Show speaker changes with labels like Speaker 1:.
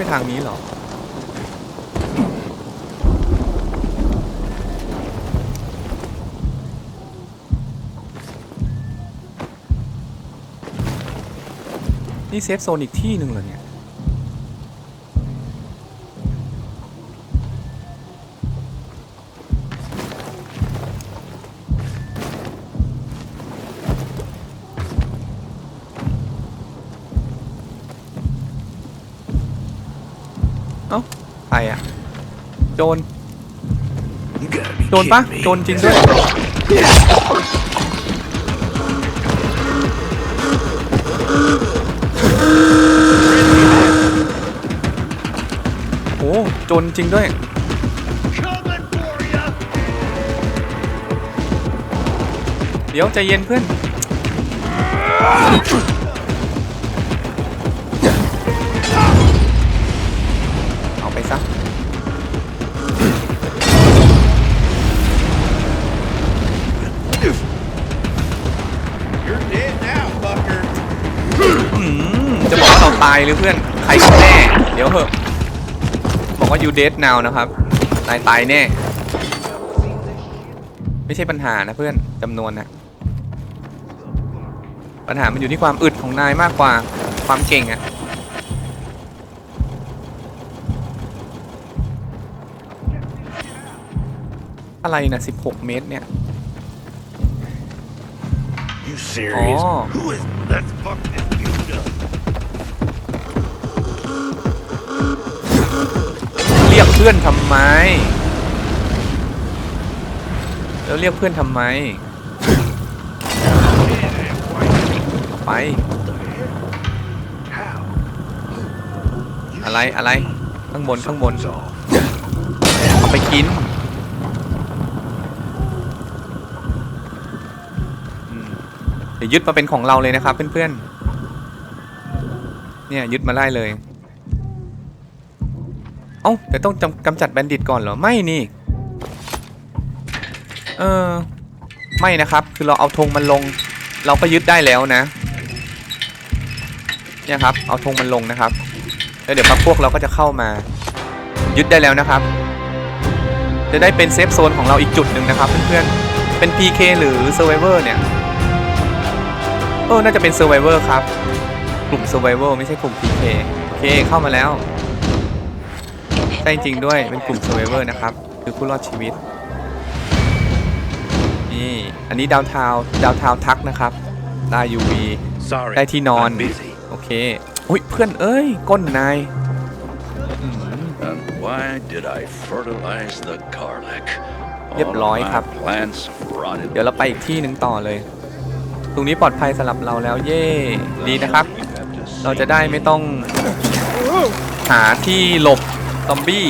Speaker 1: ไปทางนี้เหรอ นี่เซฟโซนอีกที่หนึ่งเหรอเนี่ย เอ้าใครอะโจร โจรปะโจรจริงด้วย โอ้โจรจริงด้วย เดี๋ยวใจเย็นเพื่อน
Speaker 2: You're dead now, fucker.
Speaker 1: อืมจะบอกว่าเราตายหรือเพื่อนใครกันแน่ เดี๋ยวเหอะ บอกว่า you dead now นะครับนายตายแน่ ไม่ใช่ปัญหานะเพื่อนจำนวนนะปัญหามันอยู่ที่ความอึดของนายมากกว่าความเก่งอะอะไรนะ16 เมตรเนี่ย
Speaker 2: You serious?
Speaker 1: Oh.
Speaker 2: Who is Let's fuck this dude up.
Speaker 1: เรียกเพื่อนทำไม แล้วเรียกเพื่อนทำไมไป
Speaker 2: How?
Speaker 1: อะไรอะไร ข้างบนข้างบน
Speaker 2: Something's off.
Speaker 1: เอาไปกิน ดี๋ยวยึดมาเป็นของเราเลยนะครับ เพื่อนๆ เนี่ยยึดมาได้เลย เอ้าแต่ต้องกำจัดแบนดิตก่อนเหรอ ไม่นี่ เออ ไม่นะครับ คือเราเอาธงมันลง เราก็ยึดได้แล้วนะ เนี่ยครับ เอาธงมันลงนะครับแล้วเดี๋ยวพักพวกเราก็จะเข้ามา ยึดได้แล้วนะครับ จะได้เป็นเซฟโซนของเราอีกจุดหนึ่งนะครับเพื่อนๆ เป็น PK หรือ Survivor เนี่ย เออน่าจะเป็น Survivor ครับ กลุ่ม Survivor ไม่ใช่กลุ่ม PK โอเคเข้ามาแล้วใช่จริงด้วยเป็นกลุ่ม Survivor นะครับ คือผู้รอดชีวิต นี่อันนี้ดาวทาวดาวทาวทักนะครับได้ UV
Speaker 2: Sorry.
Speaker 1: ได้ที่นอน
Speaker 2: I'm busy.
Speaker 1: โอเคอุ้ยเพื่อนเอ้ย ก้นนาย
Speaker 3: And why did I fertilize the garlic?
Speaker 1: เรียบร้อย
Speaker 3: All of my
Speaker 1: ครับ
Speaker 3: Plants have rotted.
Speaker 1: เดี๋ยวเราไปอีกที่หนึ่งต่อเลยต รงนี้ปลอดภัยสำหรับเราแล้วเย่ดีนะครับ เราจะได้ไม่ต้องหาที่หลบซอมบี้